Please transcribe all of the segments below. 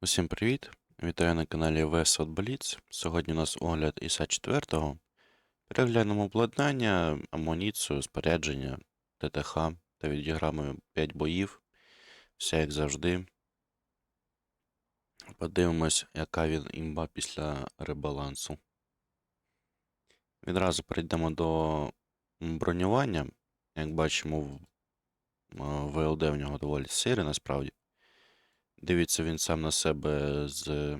Усім привіт! Вітаю на каналі VS от Сьогодні у нас огляд ІСа 4. Переглянемо обладнання, амуніцію, спорядження, ТТХ та відіграємо 5 боїв. Все як завжди. Подивимось, яка він імба після ребалансу. Відразу перейдемо до бронювання. Як бачимо, в- ВЛД в нього доволі сире насправді. Дивиться він сам на себе з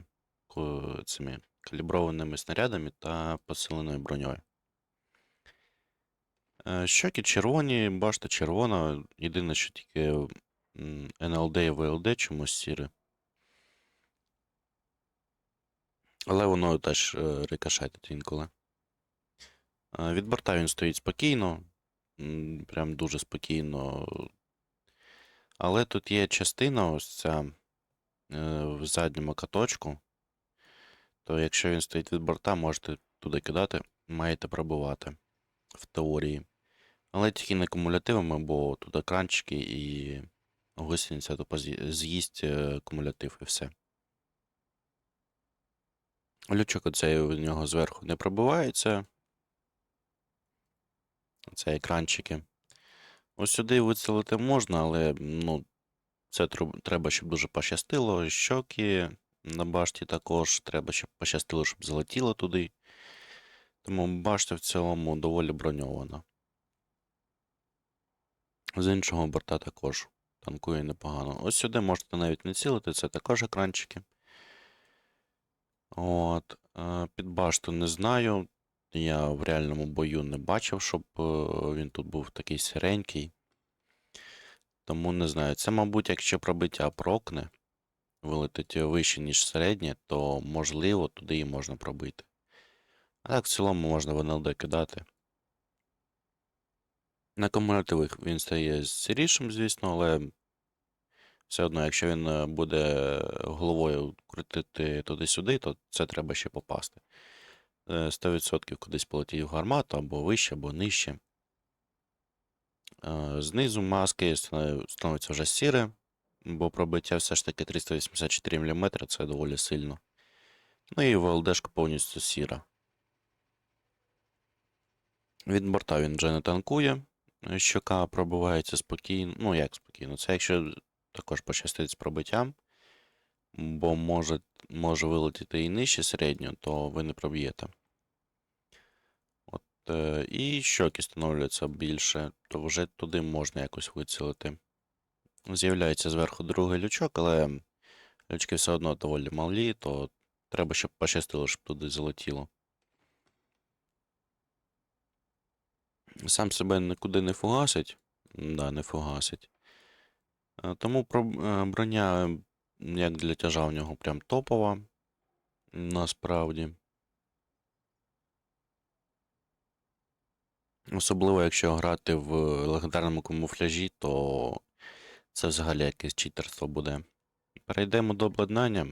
цими каліброваними снарядами та посиленою броньою. Е, Щоки червоні, башта червона. Єдине, що тільки НЛД і ВЛД чомусь сіре. Але воно теж е, рикошетить інколи. Е, Від борта він стоїть спокійно. Прям дуже спокійно. Але тут є частина, ось ця в задньому каточку, то якщо він стоїть від борта, можете туди кидати, маєте пробувати в теорії. Але тільки не кумулятивами, бо тут екранчики і гусениця тупо з'їсть е, кумулятив і все. Лючок оцей у нього зверху не пробивається. Це екранчики. Ось сюди вицілити можна, але ну, це треба, щоб дуже пощастило. Щоки на башті також треба, щоб пощастило, щоб залетіло туди. Тому башта в цілому доволі броньована. З іншого борта також танкує непогано. Ось сюди можете навіть не цілити, це також екранчики. От. е, Під башту не знаю. Я в реальному бою не бачив, щоб е, він тут був такий сиренький. Тому не знаю. Це, мабуть, якщо пробиття прокне, вилетить вище, ніж середнє, то можливо туди і можна пробити. А так в цілому можна в НЛД кидати. На кумулятивах він стає сирішим, звісно, але все одно, якщо він е, буде головою крутити туди-сюди, то це треба ще попасти. Е, 100% кудись полетіть в гармату або вище, або нижче. Е, Знизу маски становиться вже сіре, бо пробиття все ж таки 384 мм це доволі сильно. Ну і ВЛДшка повністю сіра. Від борта він вже не танкує. Щока пробивається спокійно. Ну, як спокійно? Це якщо також пощастить з пробиттям, бо може, може вилетіти і нижче середнього, то ви не проб'єте. Е, і щоки становляться більше, то вже туди можна якось вицілити. З'являється зверху другий лючок, але лючки все одно доволі малі, то треба, щоб пощастило, щоб туди залетіло. Сам себе нікуди не фугасить. Да, не фугасить. Е, Тому е, броня, як для тяжа, в нього прям топова. Насправді. Особливо, якщо грати в легендарному камуфляжі, то це взагалі якесь читерство буде. Перейдемо до обладнання.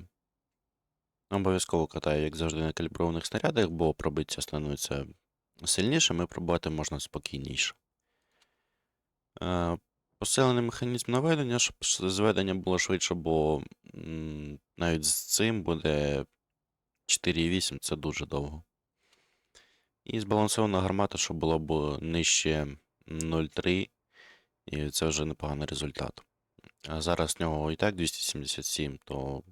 Обов'язково катаю, як завжди, на каліброваних снарядах, бо пробиття становиться сильнішим і пробувати можна спокійніше. Е, Посилений механізм наведення, щоб зведення було швидше, бо навіть з цим буде 4,8 це дуже довго. І збалансована гармата, щоб було б нижче 0,3, і це вже непоганий результат. А зараз в нього і так 277, то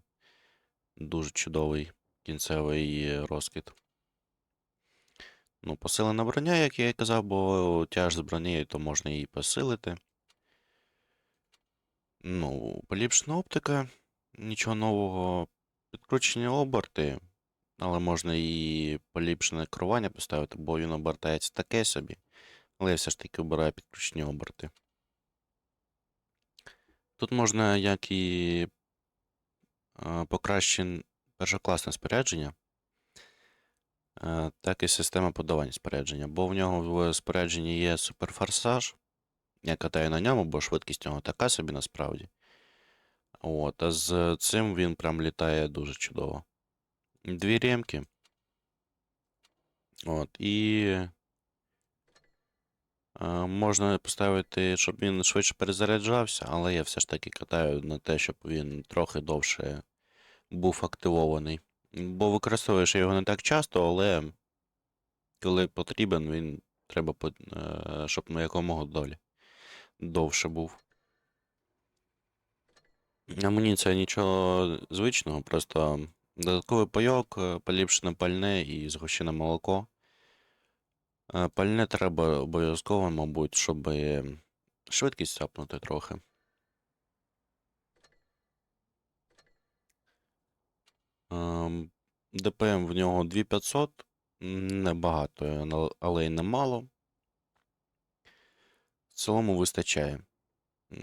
дуже чудовий кінцевий розкид. Ну, посилена броня, як я і казав, бо тяж з бронею, то можна її посилити. Ну, поліпшена оптика, нічого нового. Підкручені оберти, але можна і поліпшене керування поставити, бо він обертається таке собі. Але я все ж таки обираю підключені оберти. Тут можна як і е, покращен першокласне спорядження, е, так і система подавання спорядження. Бо в нього в спорядженні є суперфорсаж. Я катаю на ньому, бо швидкість нього така собі насправді. От, а з цим він прям літає дуже чудово. Дві ремки. От, і можна поставити, щоб він швидше перезаряджався, але я все ж таки катаю на те, щоб він трохи довше був активований. Бо використовуєш його не так часто, але коли потрібен, він треба, е, щоб на якомога долі довше був. Амуніція нічого звичного, просто додатковий пайок, е, поліпшене пальне і згущене молоко. Е, Пальне треба обов'язково, мабуть, щоб швидкість цапнути трохи. Ем, ДПМ в нього 2500, небагато, але й немало. В цілому вистачає.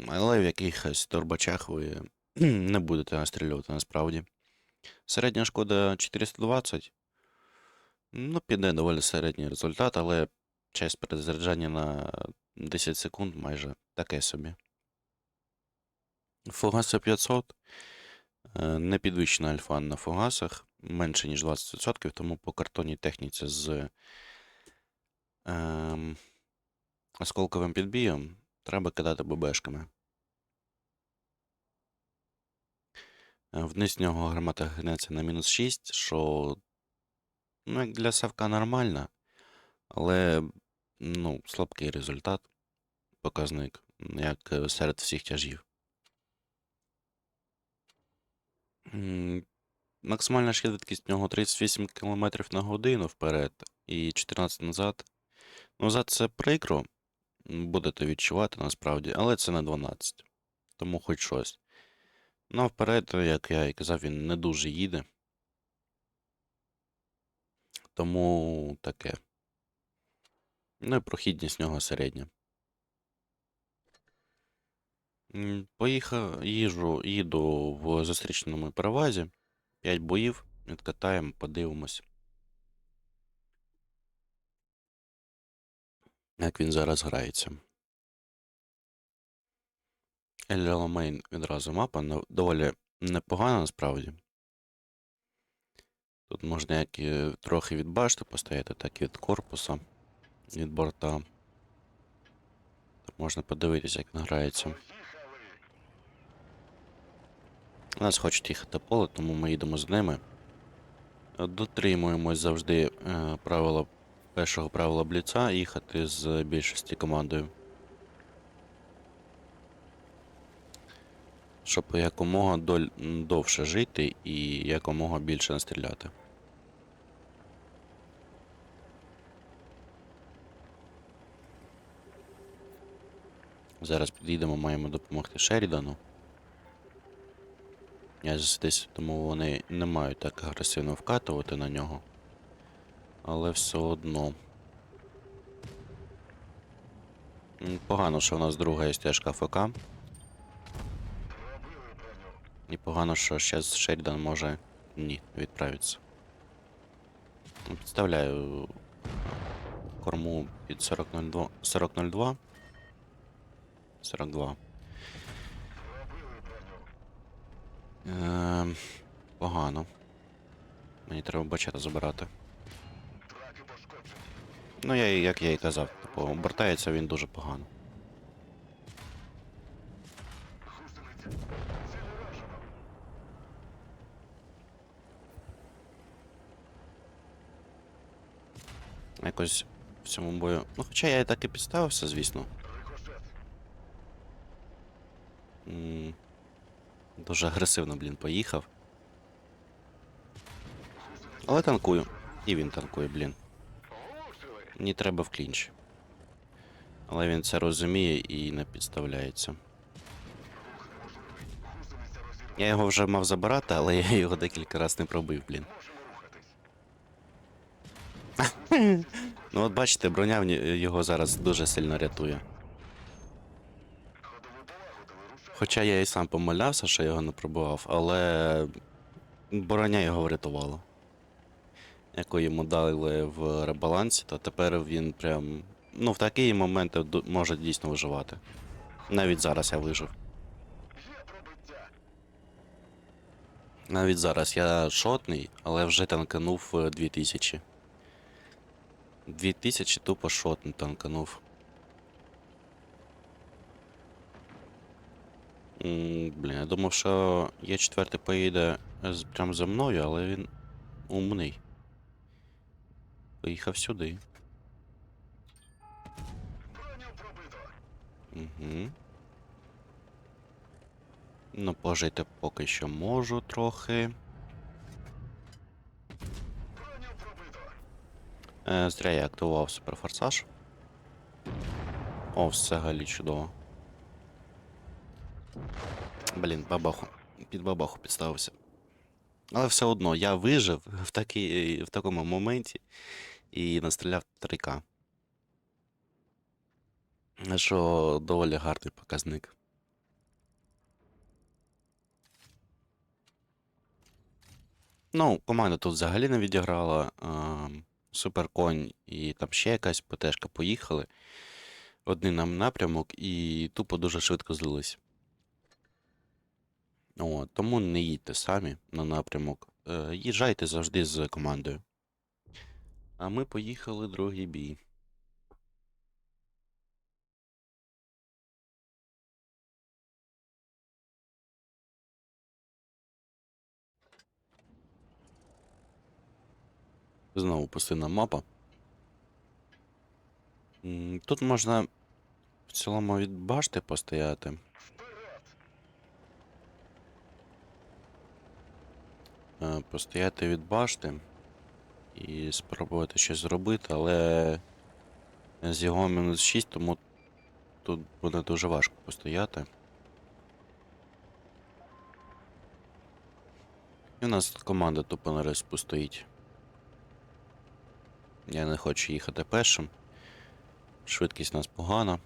Але в якихось торбачах ви не будете настрілювати насправді. Середня шкода 420. Ну, піде доволі середній результат, але час перезаряджання на 10 секунд майже таке собі. Фугаси 500. Е, Не підвищена альфа на фугасах, менше ніж 20%, тому по картонній техніці з ем, осколковим підбієм треба кидати ББшками. Вниз нього гармата гнеться на мінус 6, що ну, як для Савка нормально, але ну, слабкий результат, показник, як е, серед всіх тяжів. Максимальна швидкість в нього 38 км на годину вперед і 14 назад. Ну, назад це прикро, будете відчувати насправді, але це не 12. Тому хоч щось. Ну, вперед, як я і казав, він не дуже їде. Тому таке. Ну і прохідність нього середня. Поїхав, їжу, їду в зустрічному перевазі. 5 боїв, відкатаємо, подивимось. Як він зараз грається. Ель Аламейн відразу мапа доволі непогана насправді. Тут можна як і трохи від башти постояти, так і від корпуса, від борта. Тут можна подивитися, як він грається. Нас хочуть їхати поле, тому ми їдемо з ними. Дотримуємось завжди е, правила першого правила бліца їхати з більшості командою. Щоб якомога довше жити і якомога більше настріляти. Зараз підійдемо, маємо допомогти Шерідану. Я десь тому вони не мають так агресивно вкатувати на нього. Але все одно. Погано, що в нас друга є стежка ФК. І погано, що зараз Шерідан може ні, відправитися. Ну, Підставляю корму під 4002. 4002. 42. Ем, погано. Мені треба бачата забирати. Ну, я, як я і казав, типу, обертається він дуже погано. Якось в цьому бою. Ну, хоча я і так і підставився, звісно. М, Дуже агресивно, блін, поїхав. Але танкую. І він танкує, блін. Мені треба в клінч. Але він це розуміє і не підставляється. Я його вже мав забирати, але я його декілька разів не пробив, блін. Ну от бачите, броня його зараз дуже сильно рятує. Хоча я і сам помилявся, що його не пробував, але броня його врятувала. Яку йому дали в ребалансі, то тепер він прям. Ну, в такі моменти може дійсно виживати. Навіть зараз я вижив. Навіть зараз я шотний, але вже танканув е, 2000. 2000 тупо шотний танканув. Блін, я думав, що є четвертий поїде з, прямо за мною, але він умний. Поїхав сюди. Угу. Ну, пожити поки що можу трохи. Зря я активував суперфорсаж. О, взагалі чудово. Блін, бабаху. Під бабаху підставився. Але все одно я вижив в, такій, в такому моменті і настріляв 3К. Що доволі гарний показник. Ну, команда тут взагалі не відіграла. Суперконь і там ще якась ПТшка поїхали. Один нам напрямок і тупо дуже швидко злились. О, тому не їдьте самі на напрямок. Е, їжджайте завжди з командою. А ми поїхали другий бій. Знову пустинна мапа. Тут можна в цілому від башти постояти. Е, Постояти від башти і спробувати щось зробити, але з його мінус 6, тому тут буде дуже важко постояти. І у нас команда тупо на респу стоїть. Я не хочу їхати першим. Швидкість у нас погана.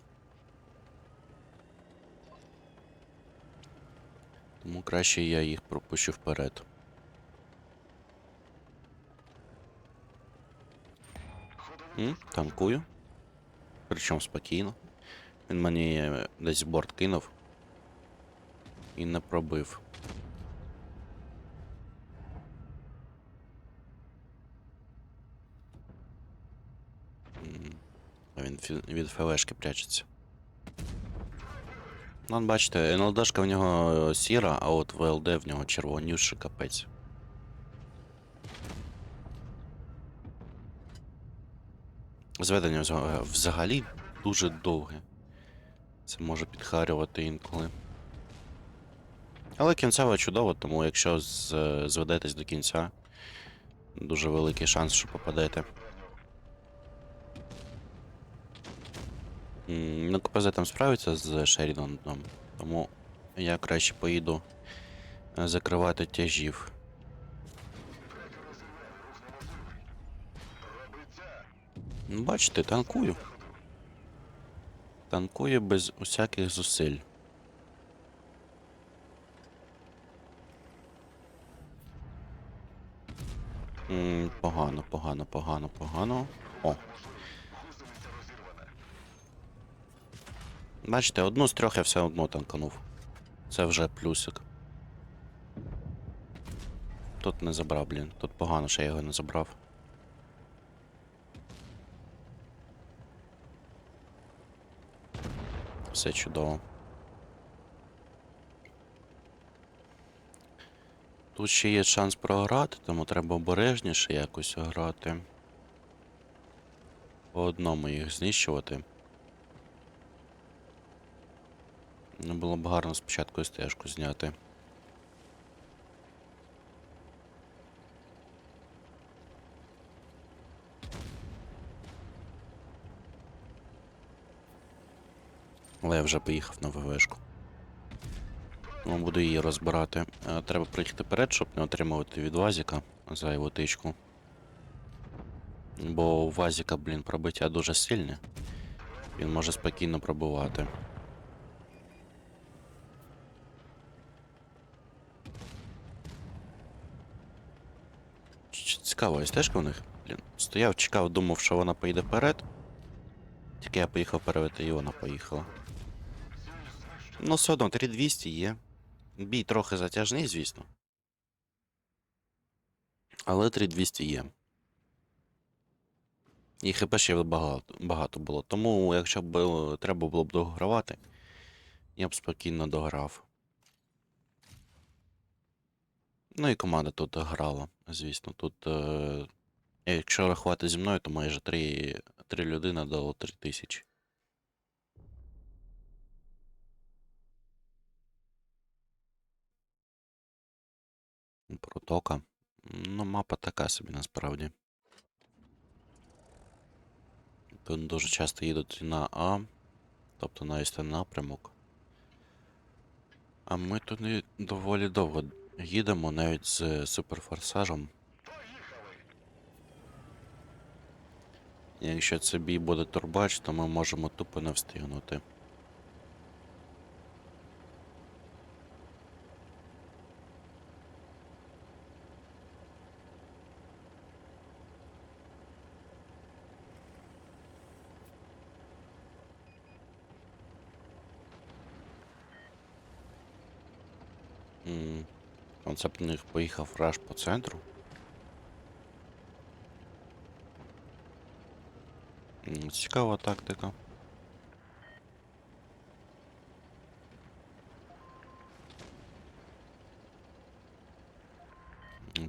Тому краще я їх пропущу вперед. М, Танкую. Причому спокійно. Він мені десь борт кинув. І не пробив. Він від ФВшки прячеться. Ну, бачите, НЛДшка в нього сіра, а от ВЛД в нього червоніший капець. Зведення взагалі дуже довге. Це може підхарювати інколи. Але кінцево чудово, тому якщо зведетесь до кінця, дуже великий шанс, що попадете. Ну, КПЗ там справиться з Шеріданом, тому я краще поїду е, закривати тяжів. Ну, Бачите, танкую. Танкую без усяких зусиль. М, Погано, погано, погано, погано. О. Бачите, одну з трьох я все одно танканув. Це вже плюсик. Тут не забрав, блін. Тут погано, що я його не забрав. Все чудово. Тут ще є шанс програти, тому треба обережніше якось грати. По одному їх знищувати. Ну, було б гарно спочатку стежку зняти. Але я вже поїхав на ВВшку. Ну, буду її розбирати. Е, Треба приїхати вперед, щоб не отримувати від Вазіка за його тичку. Бо у Вазіка, блін, пробиття дуже сильне. Він може спокійно пробувати. Цікава стежка у них. Блін, стояв, чекав, думав, що вона поїде вперед. Тільки я поїхав перевити, і вона поїхала. Ну, все одно, 3200 є. Бій трохи затяжний, звісно. Але 3200 є. І хп ще багато, багато було. Тому, якщо б треба було б догравати, я б спокійно дограв. Ну і команда тут грала, звісно. Тут, е, якщо рахувати зі мною, то майже 3, 3 людини дало 3 тисячі. Протока. Ну, мапа така собі насправді. Тут дуже часто їдуть на А, тобто на ось напрямок. А ми тут і доволі довго їдемо, навіть з суперфорсажем. Якщо це бій буде турбач, то ми можемо тупо не встигнути. М, Оце поїхав раш по центру. Цікава тактика.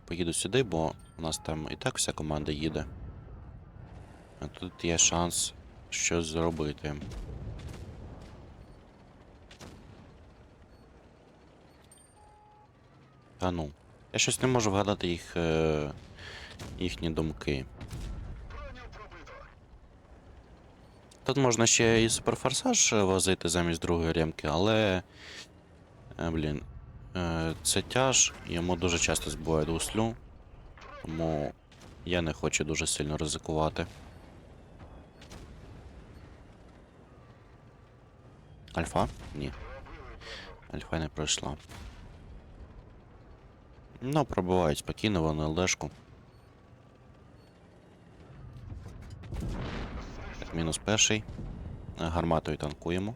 Поїду сюди, бо у нас там і так вся команда їде. А тут є шанс щось зробити. Та ну. Я щось не можу вгадати їх. Е... їхні думки. Тут можна ще і суперфорсаж возити замість другої ремки, але. Е, блін. Е, це тяж, йому дуже часто збивають гуслю. Тому я не хочу дуже сильно ризикувати. Альфа? Ні. Альфа не пройшла. Ну, пробивають спокійно вони лешку. Так, мінус перший. Гарматою танкуємо.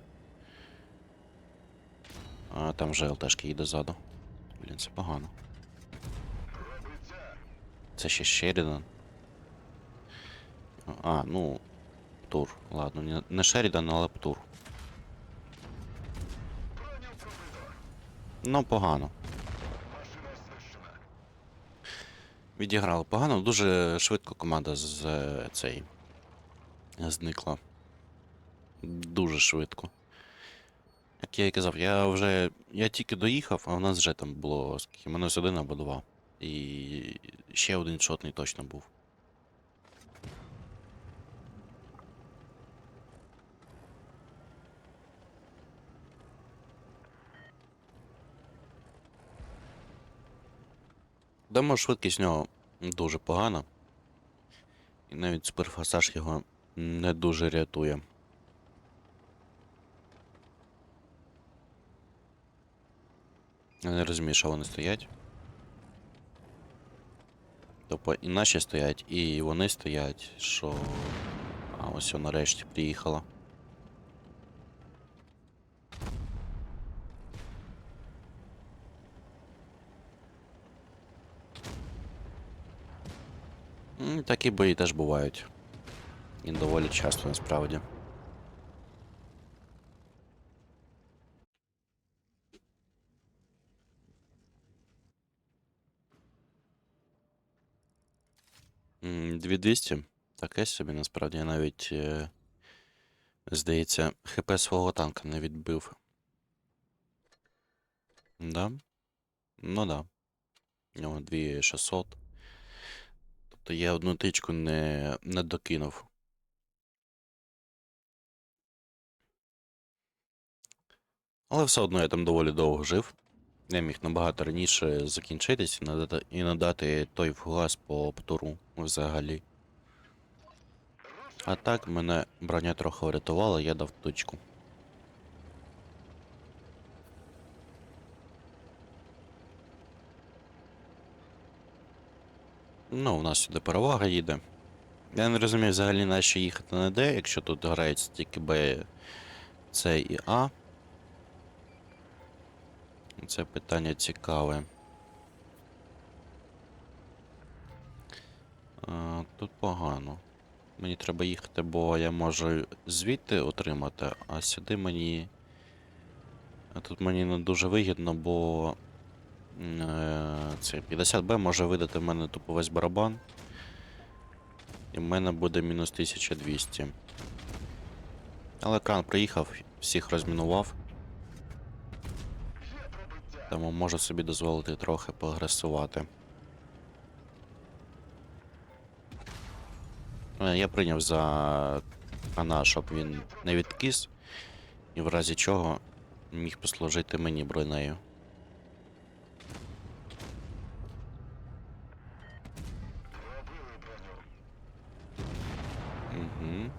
А там вже ЛТшки їде ззаду. Блін, це погано. Це ще Шерідан. А, ну. Птур. Ладно, не Шерідан, але Птур. Ну, погано. Відіграли погано, дуже швидко команда з е, цей зникла. Дуже швидко. Як я і казав, я вже. Я тільки доїхав, а в нас вже там було скільки, мінус один або два. І ще один шотний точно був. Дамо швидкість в нього дуже погана. І навіть суперфасаж його не дуже рятує. Я не розумію, що вони стоять. Тобто і наші стоять, і вони стоять, що. А ось нарешті приїхала. Такі бої теж бувають. І доволі часто насправді. М, 2200. Таке собі насправді я навіть. Здається, ХП свого танка не відбив. Да? Ну да. У нього 2600. Тобто я одну тичку не, не докинув. Але все одно я там доволі довго жив. Я міг набагато раніше закінчитись і надати, і надати той вгас по птуру взагалі. А так мене броня трохи врятувала, я дав точку. Ну, у нас сюди перевага їде. Я не розумію взагалі на що їхати на Д, якщо тут грається тільки Б, С і А. Це питання цікаве. Тут погано. Мені треба їхати, бо я можу звідти отримати, а сюди мені. А тут мені не дуже вигідно, бо Це 50Б може видати в мене тупо весь барабан. І в мене буде мінус 1200. Але кран приїхав, всіх розмінував. Тому можу собі дозволити трохи поагресувати. Е, Я прийняв за Ана, щоб він не відкис, і в разі чого міг послужити мені бронею. Угу.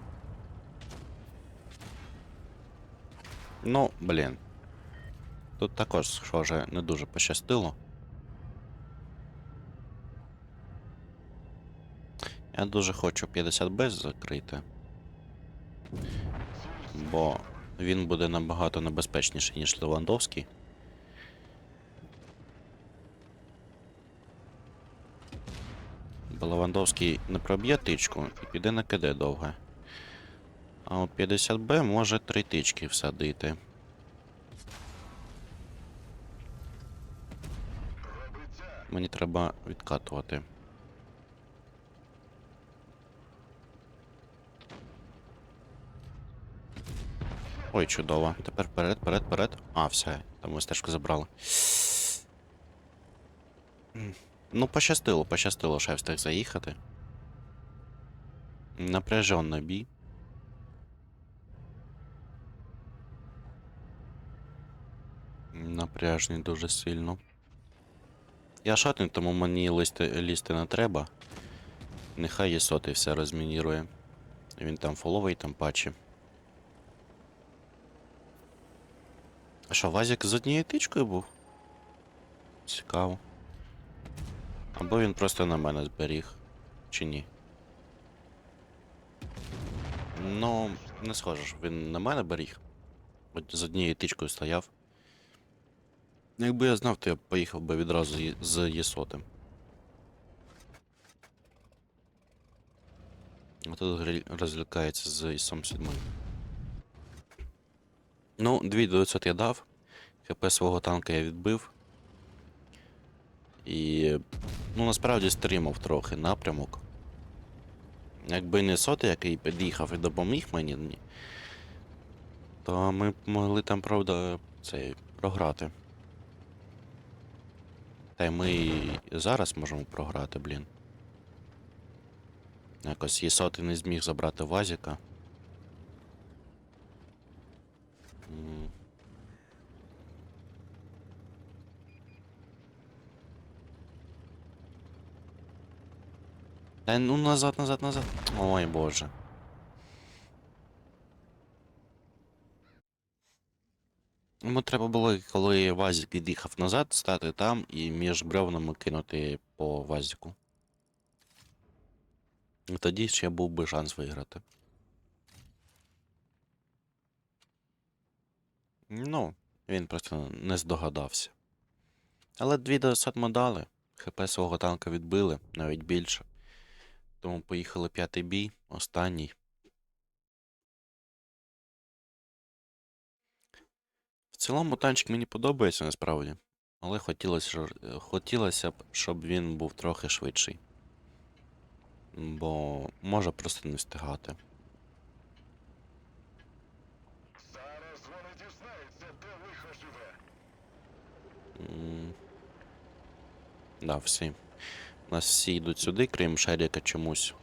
Ну, блін. Тут також, схоже, не дуже пощастило. Я дуже хочу 50 без закрити. Бо він буде набагато небезпечніший, ніж Левандовський. Бо Левандовський не проб'є тичку і піде на КД довго. А от 50Б може три тички всадити. Мені треба відкатувати. Ой, чудово. Тепер вперед, вперед, вперед. А, все, там стежку забрали. Ну, пощастило, пощастило, що я встиг заїхати. Напряженний бій. Напряжний дуже сильно. Я шатний, тому мені лізти, лізти не треба. Нехай є сотий все розмінірує. Він там фоловий, там патчі. А що, Вазік з однією тичкою був? Цікаво. Або він просто на мене зберіг. Чи ні? Ну, не схоже, він на мене беріг. З однією тичкою стояв. Якби я знав, то я б поїхав би відразу з Єсотим. А тут гриль- розлікається з Ісом 7. Ну, 2900 я дав. ХП свого танка я відбив. І. Ну, насправді стримав трохи напрямок. Якби не соти, який під'їхав і допоміг мені, ні, то ми б могли там, правда, цей, програти. Та й ми зараз можемо програти, блін. Якось Єсоти не зміг забрати Вазіка. Та ну назад, назад, назад. Ой боже. Йому треба було, коли Вазік від'їхав назад, стати там і між бревнами кинути по Вазіку. Тоді ще був би шанс виграти. Ну, він просто не здогадався. Але дві досад дали. ХП свого танка відбили, навіть більше. Тому поїхали п'ятий бій, останній. Цілому танчик мені подобається насправді. Але хотілося, хотілося б, щоб він був трохи швидший. Бо може просто не встигати. Зараз вони дізнаються, де лихо живе. М. Да, всі. У нас всі йдуть сюди, крім Шеріка чомусь.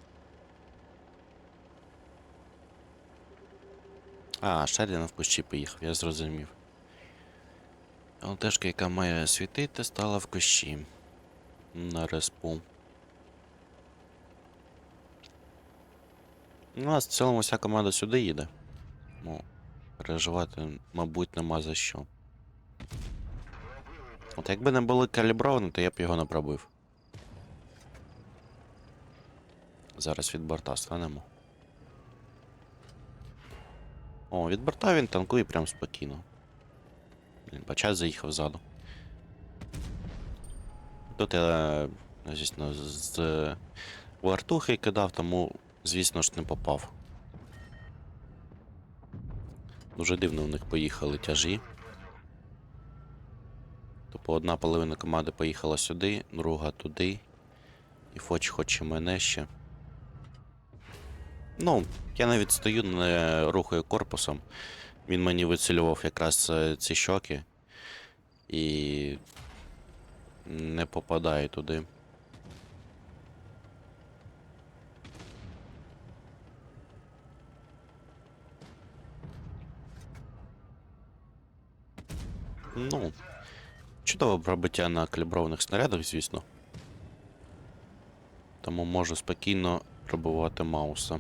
А, Шеріна в кущі поїхав, я зрозумів. ЛТшка, яка має світити, стала в кущі. На респу. У нас в цілому вся команда сюди їде. Ну, переживати, мабуть, нема за що. От якби не були калібровані, то я б його не пробив. Зараз від борта станемо. О, від борта він танкує прям спокійно. Блін, бачать заїхав ззаду. Тут я, звісно, з вартухи кидав, тому, звісно ж, не попав. Дуже дивно в них поїхали тяжі. Тобто одна половина команди поїхала сюди, друга туди. І Фоч хоче мене ще. Ну, я навіть стою, не рухаю корпусом. Він мені вицілював якраз е, ці щоки. І не попадає туди. Ну, чудове пробиття на каліброваних снарядах, звісно. Тому можу спокійно пробувати Мауса.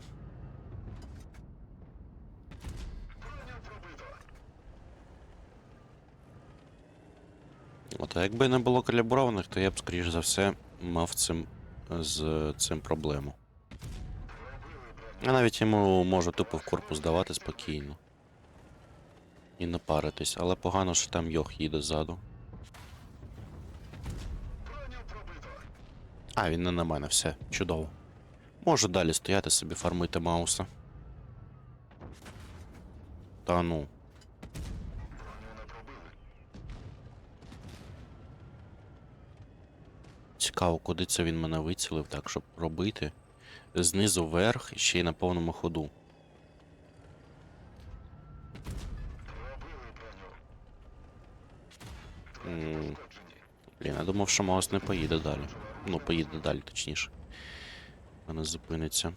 От, а якби не було каліброваних, то я б, скоріш за все, мав цим, з цим проблему. Я навіть йому можу тупо в корпус давати спокійно. І не паритись, але погано, що там Йох їде ззаду. А, він не на мене, все, чудово. Можу далі стояти собі, фармити Мауса. Та ну. Цікаво, куди це він мене вицілив, так, щоб робити. Знизу вверх ще й на повному ходу. М, Блін, я думав, що Маус не поїде далі. Ну, поїде далі, точніше. Вона зупиниться.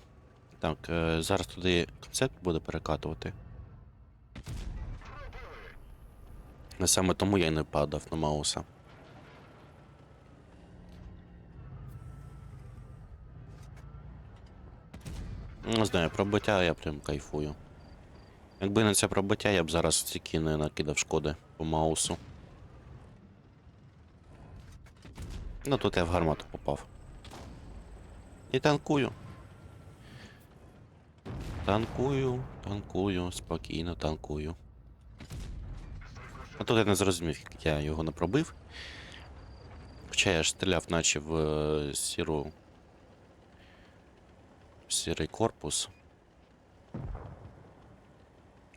Так, е, зараз туди концепт буде перекатувати. Саме тому я й не падав на Мауса. Не знаю, пробиття я прям кайфую. Якби не це пробиття, я б зараз стільки не накидав шкоди по маусу. Ну тут я в гармату попав. І танкую. Танкую, танкую, спокійно танкую. А тут я не зрозумів, як я його не пробив. Хоча я ж стріляв, наче в е, сіру. Сірий корпус.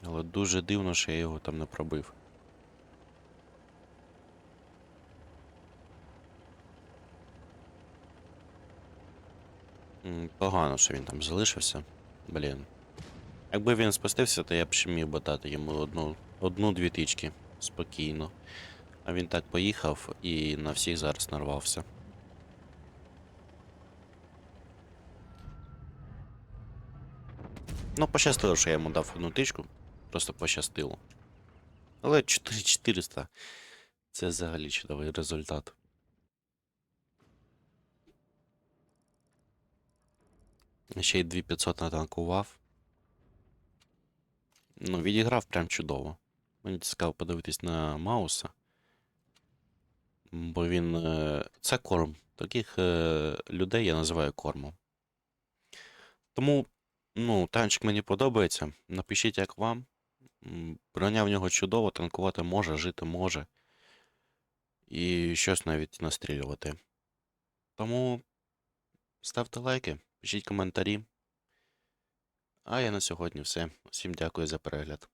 Але дуже дивно, що я його там не пробив. Погано, що він там залишився. Блін. Якби він спустився, то я б ще міг би дати йому одну, одну-дві тички спокійно. А він так поїхав і на всіх зараз нарвався. Ну, пощастило, що я йому дав одну тичку. Просто пощастило. Але 4400 це взагалі чудовий результат. Ще й 2500 натанкував. Ну, відіграв прям чудово. Мені цікаво подивитись на Мауса. Бо він. е, Це корм. Таких е, людей я називаю кормом. Тому, ну, танчик мені подобається. Напишіть, як вам. Броня в нього чудово, танкувати може, жити може. І щось навіть настрілювати. Тому ставте лайки, пишіть коментарі. А я на сьогодні все. Всім дякую за перегляд.